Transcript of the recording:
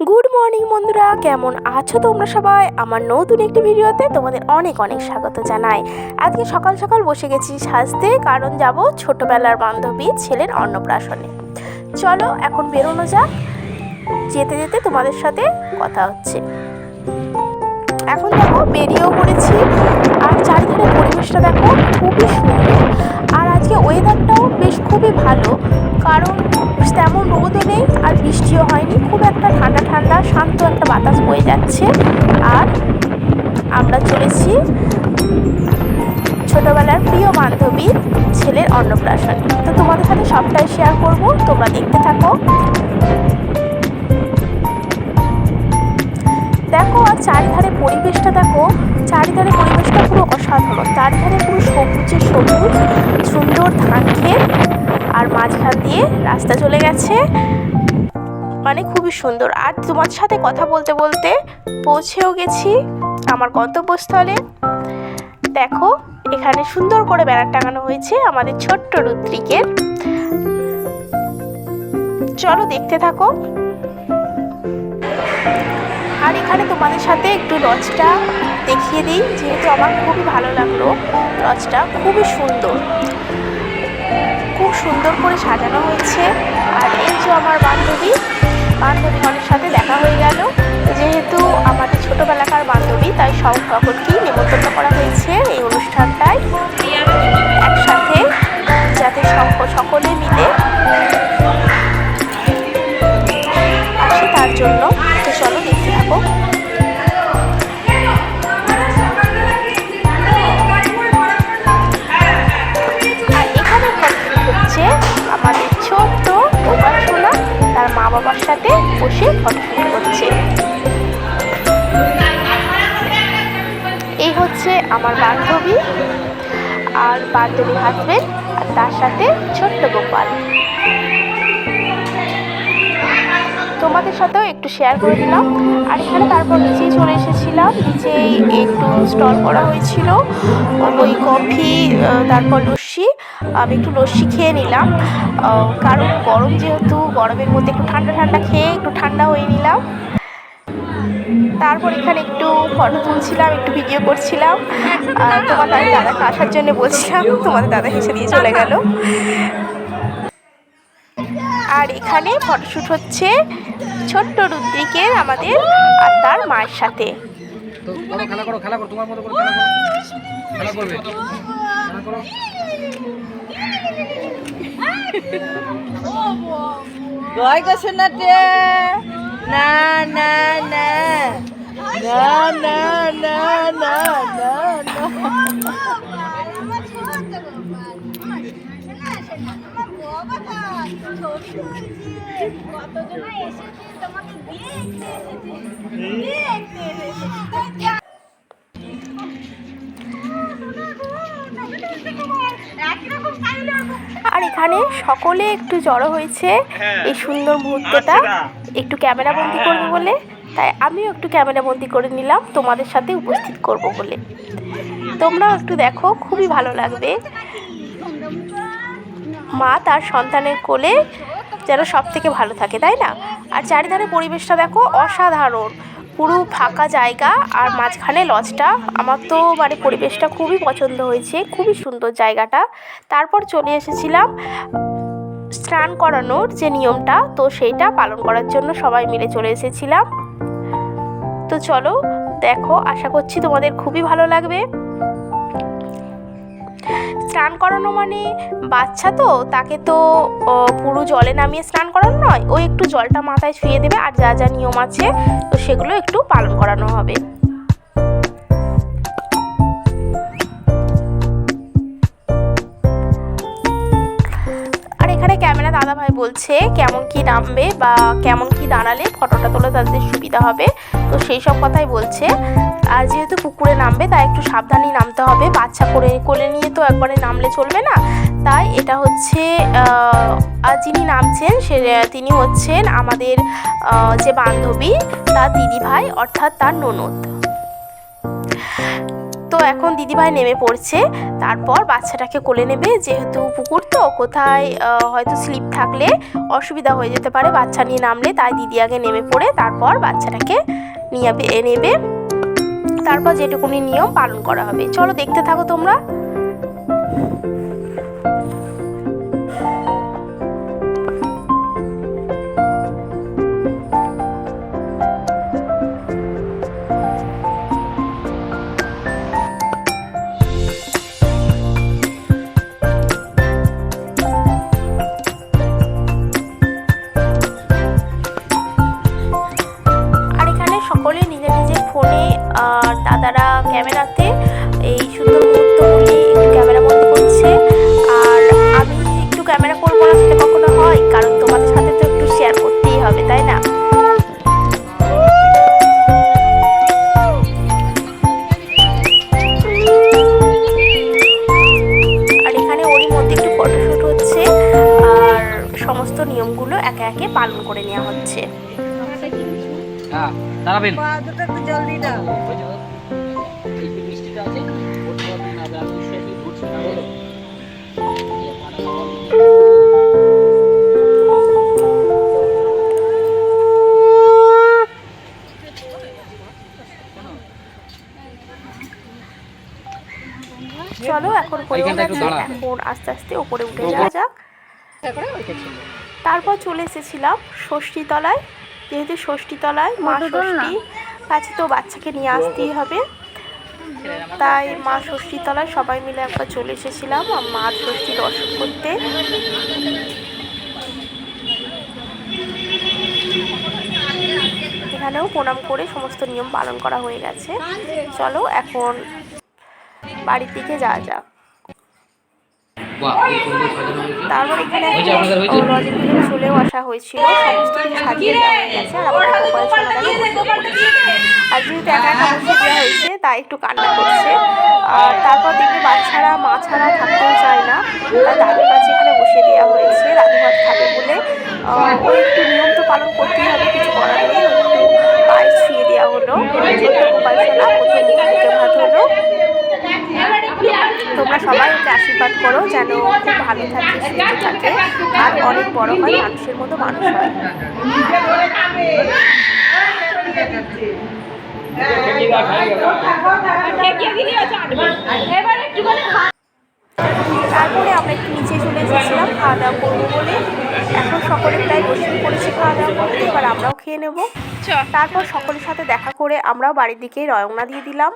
Good morning বন্ধুরা। কেমন আছো তোমরা সবাই? আমার নতুন একটি ভিডিওতে তোমাদের অনেক অনেক স্বাগত জানাই। আজকে সকাল সকাল বসে গেছি সাজতে, কারণ যাব ছোটবেলার বান্ধবী ছেলের অন্নপ্রাশনে। চলো, এখন বেরোনো যাক। যেতে যেতে তোমাদের সাথে কথা হচ্ছে। এখন দেখো, বেরিয়েও পড়েছি। আর চারিধারে পরিবেশটা দেখো, খুবই সুন্দর। আর আজকে ওয়েদারটাও বেশ খুবই ভালো। কারণ তেমন রোদও নেই, আর বৃষ্টিও হয়নি। খুব একটা শান্ত একটা বাতাস বয়ে যাচ্ছে। আর আমরা চলেছি ছোটবেলার প্রিয় বান্ধবী ছেলের অন্নপ্রাশন। তো তোমাদের সাথে সবটাই শেয়ার করব, তোমরা দেখতে থাকো। দেখো, আর চারিধারে পরিবেশটা দেখো, চারিধারে পরিবেশটা পুরো অসাধারণ। চারিধারে পুরো সবুজে সবুজ, সুন্দর ধান ক্ষেত আর মাঝখান দিয়ে রাস্তা চলে গেছে। মানে খুবই সুন্দর। আর তোমার সাথে কথা বলতে বলতে পৌঁছেও গেছি আমার গন্তব্যস্থলে। দেখো, এখানে সুন্দর করে ব্যানার টাঙানো হয়েছে আমাদের ছোট্ট রুদ্রিকের। চলো দেখতে থাকো। আর এখানে তোমাদের সাথে একটু লজটা দেখিয়ে দিই, যেহেতু আমার খুবই ভালো লাগল লজটা। খুবই সুন্দর। খুব সুন্দর করে সাজানো হয়েছে। আর এই যে আমার বান্ধবীগণের সাথে দেখা হয়ে গেল। যেহেতু আমাদের ছোটোবেলাকার বান্ধবী, তাই সব সকলকেই নিমন্ত্রণ করা হয়েছে এই অনুষ্ঠানটায়। একসাথে যাতে সক- সকলে মিলে বসে ফটোশুট করছে এই হচ্ছে আমার বান্ধবী আর বান্ধবী হাজবেন্ড আর তার সাথে ছোট্ট গোপাল। তোমাদের সাথেও একটু শেয়ার করে দিলাম। আর এখানে তারপর নিচেই চলে এসেছিলাম। নিচেই একটু স্টল করা হয়েছিল। ওই কফি তারপর লস্যি আমি একটু লস্যি খেয়ে নিলাম। কারণ গরম যেহেতু, গরমের মধ্যে একটু ঠান্ডা ঠান্ডা খেয়ে একটু ঠান্ডা হয়ে নিলাম। তারপর এখানে একটু ফটো তুলছিলাম, একটু ভিডিও করছিলাম। তোমার দাদা, দাদাকে আসার জন্য বলছিলাম, তোমাদের দাদা হেসে দিয়ে চলে গেল। আর এখানে ফটোশ্যুট হচ্ছে ছোট্ট রুদ্রিকের, আমাদের আর তার মায়ের সাথে। তো করো খেলা করো খেলা করো, তোমার মতো করে খেলা করো। খেলা করবে। খেলা করো। জয় গোসনাটে না না না। না না না না না না। আর এখানে সকলে একটু জড়ো হয়েছে এই সুন্দর মুহূর্তটা। একটু ক্যামেরা বন্দি করবে বলে। তাই আমিও একটু ক্যামেরা বন্দি করে নিলাম। তোমাদের সাথে উপস্থিত করব বলে। তোমরাও একটু দেখো খুবই ভালো লাগবে। মা তার সন্তানের কোলে যেন সব থেকে ভালো থাকে, তাই না? আর চারিধারে পরিবেশটা দেখো অসাধারণ। পুরো ফাঁকা জায়গা আর মাঝখানে লজটা। আমার তো মানে পরিবেশটা খুবই পছন্দ হয়েছে, খুবই সুন্দর জায়গাটা। তারপর চলে এসেছিলাম স্নান করানোর যে নিয়মটা, তো সেইটা পালন করার জন্য সবাই মিলে চলে এসেছিলাম। তো চলো, দেখো, আশা করছি তোমাদের খুবই ভালো লাগবে। স্নান করানো মানে? বাচ্চা তো, তাকে তো পুরো জলে নামিয়ে স্নান করানো নয়, ও একটু জলটা মাথায় ছুঁয়ে দেবে আর যা যা নিয়ম আছে, তো সেগুলো একটু পালন করানো হবে। এখানে ক্যামেরা দাদা ভাই বলছে কেমন কি নামবে বা কেমন কি দাঁড়ালে ফটোটা তোলা তাদের সুবিধা হবে। তো সেই সব কথাই বলছে। আর যেহেতু পুকুরে নামবে, তাই একটু সাবধানেই নামতে হবে। বাচ্চা করে, কোলে নিয়ে তো একবারে নামলে চলবে না। তাই এটা হচ্ছে যিনি নামছেন, সে, তিনি হচ্ছেন আমাদের যে বান্ধবী, তার দিদি ভাই অর্থাৎ তার ননদ। তো এখন দিদিভাই নেমে পড়ছে। তারপর বাচ্চাটাকে কোলে নেবে, যেহেতু পুকুর তো, কোথায় হয়তো স্লিপ থাকলে অসুবিধা হয়ে যেতে পারে বাচ্চা নিয়ে নামলে, তাই দিদি আগে নেমে পড়ে, তারপর বাচ্চাটাকে নিয়ে নেবে। তারপর যেটুকুনি নিয়ম পালন করা হবে। চলো দেখতে থাকো তোমরা। একে একে পালন করে নেওয়া হচ্ছে। হ্যাঁ দাঁড়াবেন। চলো এখন। এখন আস্তে আস্তে উপরে উঠে যাওয়া যাক। তারপর চলে এসেছিলাম ষষ্ঠীতলায়। যেহেতু ষষ্ঠীতলায় মা ষষ্ঠী কাছে তো বাচ্চাকে নিয়ে আসতেই হবে। তাই মা ষষ্ঠীতলায় সবাই মিলে একবার চলে এসেছিলাম মা ষষ্ঠী দর্শন করতে। এখানেও প্রণাম করে সমস্ত নিয়ম পালন করা হয়ে গেছে। চলো এখন বাড়ির দিকে যাওয়া যাক বাহ এই সুন্দর সাজানো হয়েছে তারপর এখানে? লজের ভিতরে চলেও আসা হয়েছিল সমস্ত কিছু সাজিয়ে দেওয়া হয়ে গেছে আর আমার আর যেহেতু একা একা বসে দেওয়া হয়েছে তাই একটু কান্না করছে। আর তারপর দেখি বাচ্চারা মা ছাড়া থাকতেও চায় না। তাই দাদুর কাছে এখানে বসে দেওয়া হয়েছে দাদু ভাত খাবে বলে। ওই একটু নিয়ম তো পালন করতেই হবে কিছু করার নেই একটু পায়ে ছুঁয়ে দেওয়া হলো। ছোট্ট গোপাল সোনা প্রথম মুখে ভাত হলো। তোমরা সবাই ওকে আশীর্বাদ করো যেন খুব ভালো থাকে সুস্থ থাকে আর অনেক বড় হয় মানুষের মতো মানুষ হয়। তারপরে আমরা একটু নিচে চলে এসেছিলাম খাওয়া দাওয়া করব বলে। এখন সকলে প্রায় বসে পড়েছি খাওয়া দাওয়া করতে এবার আমরাও খেয়ে নেব। তারপর সকলের সাথে দেখা করে আমরাও বাড়ির দিকে রওনা দিয়ে দিলাম।